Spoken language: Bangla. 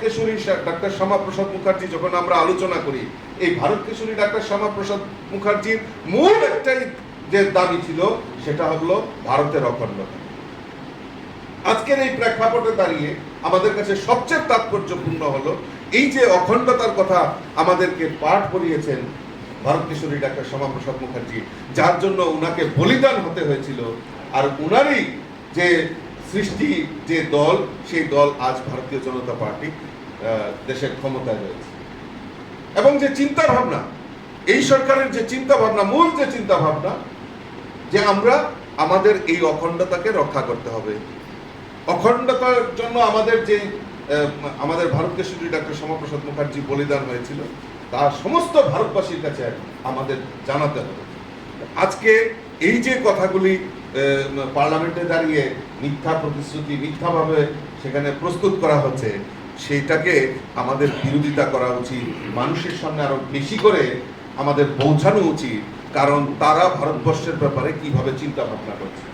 কেশরী ডাক্তার শ্যামাপ্রসাদ মুখার্জি যখন আমরা আলোচনা করি, এই ভারত কেশরী ডাক্তার শ্যামাপ্রসাদ মুখার্জির মূল একটাই যে দাবি ছিল, সেটা হলো ভারতের অখণ্ডতা। আজকের এই প্রেক্ষাপটে দাঁড়িয়ে আমাদের কাছে সবচেয়ে তাৎপর্যপূর্ণ হলো, এই যে অখণ্ডতার কথা আমাদেরকে পাঠ করিয়েছেন ভারত কিশোরী ডাক্তার শ্যামাপ্রসাদ মুখার্জি, যার জন্য উনাকে বলিদান হতে হয়েছিল, আর উনারই যে সৃষ্টি যে দল, সেই দল আজ ভারতীয় জনতা পার্টি দেশের ক্ষমতায় রয়েছে। এবং যে চিন্তা ভাবনা এই সরকারের যে চিন্তা ভাবনা মূল যে চিন্তা ভাবনা যে আমরা আমাদের এই অখণ্ডতাকে রক্ষা করতে হবে। অখণ্ডতার জন্য আমাদের যে আমাদের ভারত কেশরী ডাক্তার শ্যামাপ্রসাদ মুখার্জি বলিদান হয়েছিল, তা সমস্ত ভারতবাসীর কাছে আমাদের জানাতে হবে। আজকে এই যে কথাগুলি পার্লামেন্টে দাঁড়িয়ে মিথ্যা প্রতিশ্রুতি, মিথ্যাভাবে সেখানে প্রস্তুত করা হচ্ছে সেটাকে আমাদের বিরোধিতা করা উচিত। মানুষের সামনে আরও বেশি করে আমাদের পৌঁছানো উচিত, কারণ তারা ভারতবর্ষের ব্যাপারে কীভাবে চিন্তা ভাবনা করছে।